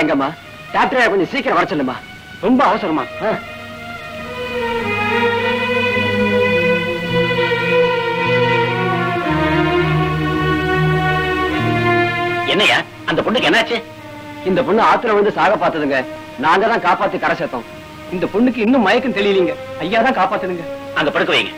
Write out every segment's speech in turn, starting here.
எங்கம்மா டாக்டரை கொஞ்சம் சீக்கிரம் வர சொல்லுமா ரொம்ப அவசரமா என்னையா அந்த பொண்ணுக்கு என்னாச்சு? இந்த பொண்ணு ஆத்துல வந்து சாக பார்த்ததுங்க. நாங்க தான் காப்பாத்தி கரை சேர்த்தோம். இந்த பொண்ணுக்கு இன்னும் மயக்கம் தெரியலீங்க. ஐயா தான் காப்பாத்துனுங்க. அங்க படுக்க வைங்க.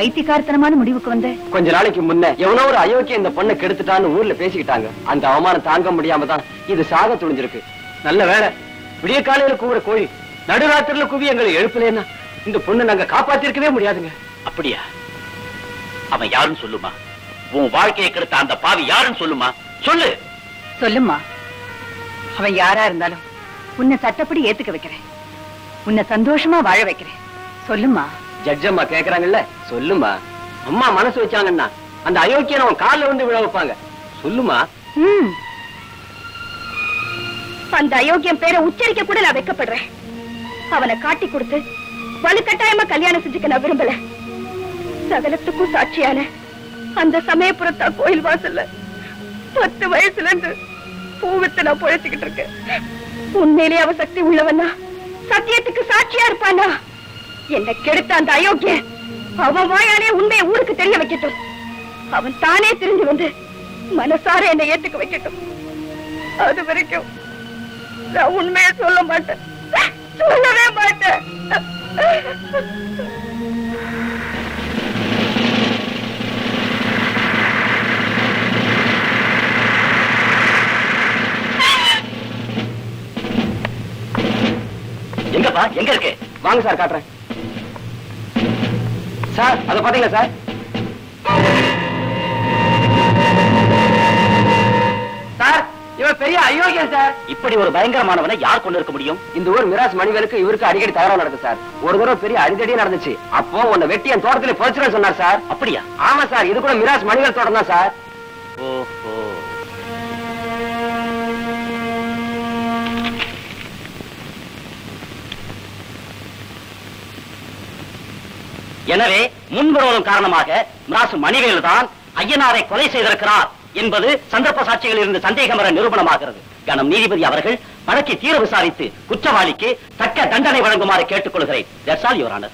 பைத்தியக்காரத்தனமான முடிவுக்கு வந்த? கொஞ்ச நாளைக்கு முன்ன எவனோ ஒரு அயோக்கிய இந்த பொண்ணை கெடுத்துட்டான்னு ஊர்ல பேசிக்கிட்டாங்க. அந்த அவமானம் தாங்க முடியாம தான் இது சாக துணிஞ்சிருக்கு. நல்ல வேலை விடிய காலையில கூவுற கோழி நடுராத்திரில குவி எங்களை எழுப்பலன்னா இந்த பொண்ணை நாங்க காப்பாத்திருக்கவே முடியாதுங்க. அப்படியா? அவன் யாருன்னு சொல்லுமா? உன் வாழ்க்கையை கெடுத்த அந்த பாவி யாருன்னு சொல்லுமா? சொல்லு. சொல்லும்மா. அவன் யாரா இருந்தாலும் உன்னை சட்டப்படி ஏத்துக்க வைக்கிறேன். உன்னை சந்தோஷமா வாழ வைக்கிறேன். சொல்லும்மா. ஜட்ஜ் அம்மா கேக்குறாங்கல்ல? சொல்லுமா அம்மா மனசு வச்சாங்கன்னா அந்த அயோக்கியன் அவன் கால்ல வந்து விழ வைப்பாங்க. சொல்லுமா ம். அந்த அயோக்கியம் பேரை உச்சரிக்க கூட நான் வைக்கப்படுறேன். அவனை காட்டி கொடுத்து வலுக்கட்டாயமா கல்யாணம் செஞ்சுக்க நான் விரும்பல. சகலத்துக்கும் சாட்சியான அந்த சமயபுரத்தா கோயில் வாசல்ல பத்து வயசுல இருந்து பூவித்து நான் பொழைச்சுக்கிட்டு இருக்கேன். உண்மையிலே அவ சக்தி உள்ளவனா? சத்தியத்துக்கு சாட்சியா இருப்பானா? என்னை கெடுத்த அந்த அயோக்கிய அவன் வாயாலே உண்மையை ஊருக்கு தெரிய வைக்கட்டும். அவன் தானே தெரிஞ்சு வந்து மனசார என்னை ஏத்துக்க வைக்கட்டும். அது வரைக்கும் நான் உண்மையை சொல்ல மாட்டேன். சொல்லவே மாட்டேன். எங்கப்பா? எங்க இருக்கு? வாங்க சார் காட்டுறேன். சார் அத பாத்தீங்களா சார்? சார் இவன் பெரிய அயோக்கியன் சார். இப்படி ஒரு பயங்கரமானவனை யார் கொண்டு இருக்க முடியும்? இந்த ஊர் மிராஸ் மணிவேலுக்கு இவருக்கு அடிக்கடி தகராறு நடக்குது சார். ஒரு தடவை பெரிய அடிதடியே நடந்துச்சு. அப்போ உன்னை வெட்டி என் தோட்டத்துல புதைச்சிருன்னு சொன்னார் சார். அப்படியா? ஆமா சார் இது கூட மிராஸ் மணிவேல் தோட்டம் தான் சார். ஓஹோ. எனவே முன்விரோதம் காரணமாக மிராசு மணிவேல் தான் ஐயனாரை கொலை செய்திருக்கிறார் என்பது சந்தர்ப்ப சாட்சிகளில் இருந்து சந்தேகம் வர நிரூபணமாகிறது. கணம் நீதிபதி அவர்கள் வழக்கை தீர விசாரித்து குற்றவாளிக்கு தக்க தண்டனை வழங்குமாறு கேட்டுக்கொள்கிறேன். Your Honor.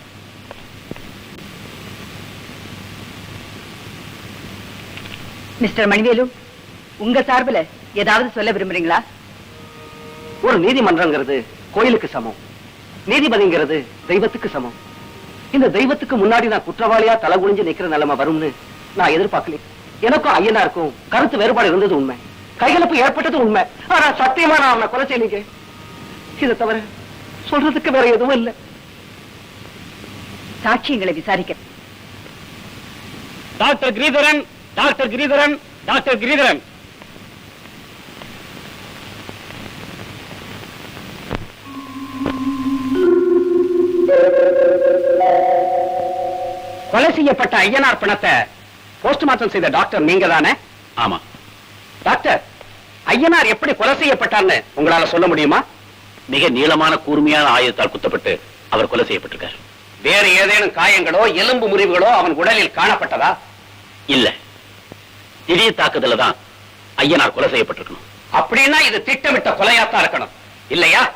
மிஸ்டர் மணிவேலு உங்க சார்புல ஏதாவது சொல்ல விரும்புறீங்களா? ஒரு நீதிமன்றங்கிறது கோயிலுக்கு சமம். நீதிபதிங்கிறது தெய்வத்துக்கு சமம். இந்த தெய்வத்துக்கு முன்னாடி நான் குற்றவாளியா தலை குனிஞ்சு நிக்கிற நிலைமை வரும்னு நான் எதிர்பார்க்கல. எனக்கும் ஐயனாருக்கும் கருத்து வேறுபாடு இருந்தது உண்மை. கைகலப்பு ஏற்பட்டது உண்மை. ஆனா சத்தியமா நான் அவனை கொலை செய்யலீங்க. இதை தவிர சொல்றதுக்கு வேற எதுவும் இல்லை. சாட்சியங்களை விசாரிக்க doctor Giridharan doctor Giridharan doctor Giridharan. கொலை செய்யப்பட்ட ஐயனார் பிணத்தை போஸ்ட்மார்ட்டம் செய்த டாக்டர் நீங்க தானே ஆமா. டாக்டர் ஐயனார் எப்படி கொலை செய்யப்பட்டார்னு உங்களால சொல்ல முடியுமா? மிக நீளமான கூர்மையான ஆயுதத்தால் குத்தப்பட்டு அவர் கொலை செய்யப்பட்டிருக்கார். வேற ஏதேனும் காயங்களோ எலும்பு முறிவுகளோ அவன் உடலில் காணப்பட்டதா? இல்ல. திடீர் தாக்குதல தான் ஐயனார் கொலை செய்யப்பட்டிருக்கணும். அப்படின்னா இது திட்டமிட்ட கொலையாத்தான் இருக்கணும். இல்லையா?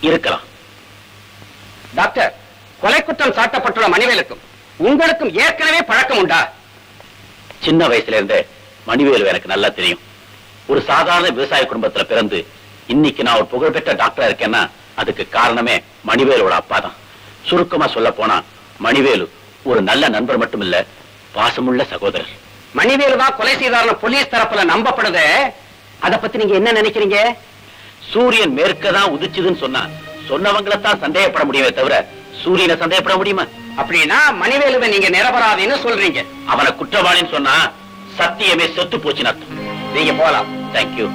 இருக்கலாம். டாக்டர் கொலை குற்றம் சாட்டப்பட்டுள்ள மணிவேலுக்கும் உங்களுக்கும் ஏற்கனவே பழக்கம் உண்டா? சின்ன வயசுல இருந்தே மணிவேலு எனக்கு நல்லா தெரியும். ஒரு சாதாரண விவசாய குடும்பத்துல பிறந்து இன்னைக்கு நான் ஒரு புகழ்பெற்ற டாக்டரா இருக்கேன்னா அதுக்கு காரணமே மணிவேலோட அப்பா தான் சுருக்கமா சொல்ல போனா மணிவேலு ஒரு நல்ல நண்பர் மட்டும் இல்ல பாசமுள்ள சகோதரர். மணிவேலு தான் கொலை செய்தார்னு போலீஸ் தரப்புல நம்பப்படுது? அத பத்தி நீங்க என்ன நினைக்கிறீங்க? சூரியன் மேற்க தான் உதிச்சுதுன்னு சொன்னா சொன்னவங்கள தான் சந்தேகப்பட முடியுமே தவிர சூரியனை சந்தேகப்பட முடியுமா? அப்படின்னா மணிவேலுவை நீங்க நிரபராதின்னு சொல்றீங்க. அவனை குற்றவாளின்னு சொன்னா சத்தியமே செத்து போச்சுன்னு அர்த்தம். நீங்க போலாம். தேங்க்யூ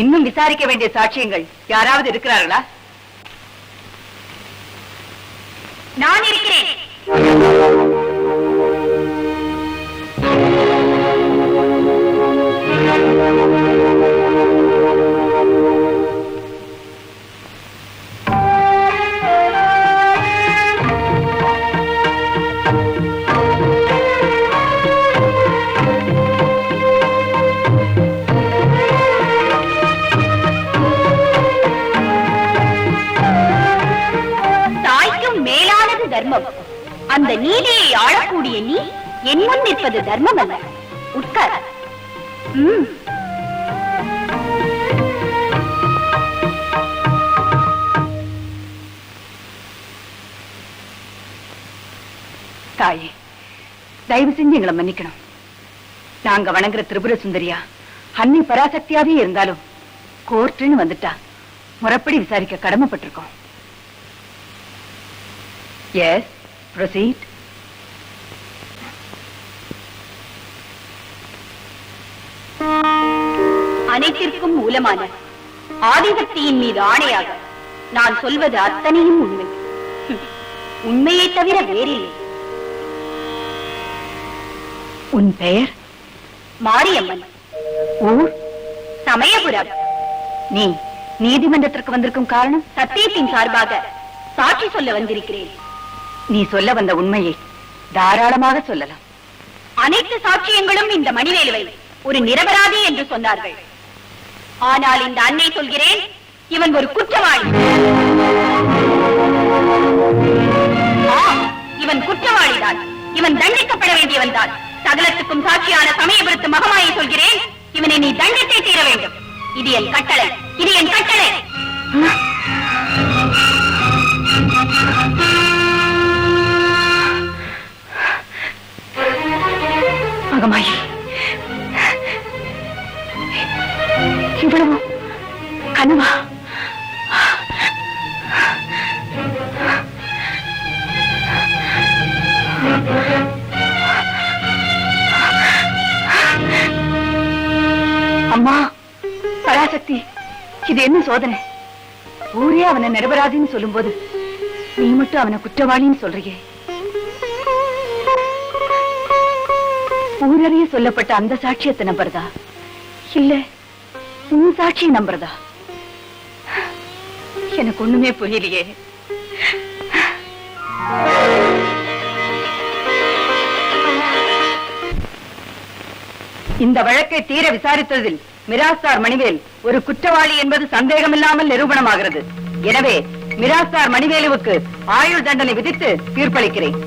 இன்னும் விசாரிக்க வேண்டிய சாட்சியங்கள் யாராவது இருக்கிறார்களா? நான் இருக்கிறேன். தர்மம். அந்த நீதியை ஆளக்கூடிய நீ என் முன் நிற்பது தர்மம் அல்ல உட்கார் தாயே தயவு செஞ்சு எங்களை மன்னிக்கணும். நாங்க வணங்குற திரிபுர சுந்தரியா அன்னை பராசக்தியாவே இருந்தாலும் கோர்ட்டுன்னு வந்துட்டா முறைப்படி விசாரிக்க கடமைப்பட்டிருக்கோம். எஸ் ப்ரொசீட் அனைத்திற்கும் மூலமான ஆதிசக்தியின் மீது ஆணையாக நான் சொல்வது அத்தனையும் உண்மை. உண்மையை தவிர வேறில்லை. உன் பெயர்? மாரியம்மன். ஊர்? சமயபுரம். நீ நீதிமன்றத்திற்கு வந்திருக்கும் காரணம்? சத்தியத்தின் சார்பாக சாட்சி சொல்ல வந்திருக்கிறேன். நீ சொல்ல வந்த உண்மையை தாராளமாக சொல்லலாம். அனைத்து சாட்சியங்களும் இந்த மணிவேலுவை ஒரு நிரபராதி என்று சொன்னார்கள். ஆனால் இந்த அன்னை சொல்கிறேன் இவன் ஒரு குற்றவாளி. இவன் குற்றவாளிதான். இவன் தண்டிக்கப்பட வேண்டியவன் தான் சகலத்துக்கும் சாட்சியான சமயபுரத்து மகமாயை சொல்கிறேன் இவனை நீ தண்டித்தே தீர வேண்டும். இது என் கட்டளை இது என் கட்டளை. அம்மாயி. இவ்வளவு கனவா? அம்மா பராசக்தி இது என்ன சோதனை? ஊரே அவனை நிரபராதின்னு சொல்லும்போது நீ மட்டும் அவனை குற்றவாளின்னு சொல்றியே. ஊரறிய சொல்லப்பட்ட அந்த சாட்சியத்தை நம்புறதா இல்ல உன் சாட்சியை நம்புறதா எனக்கு ஒண்ணுமே புரியலையே. இந்த வழக்கை தீர விசாரித்ததில் மிராஸ்தார் மணிவேல் ஒரு குற்றவாளி என்பது சந்தேகமில்லாமல் நிரூபணமாகிறது. எனவே மிராஸ்தார் மணிவேலுவுக்கு ஆயுள் தண்டனை விதித்து தீர்ப்பளிக்கிறேன்.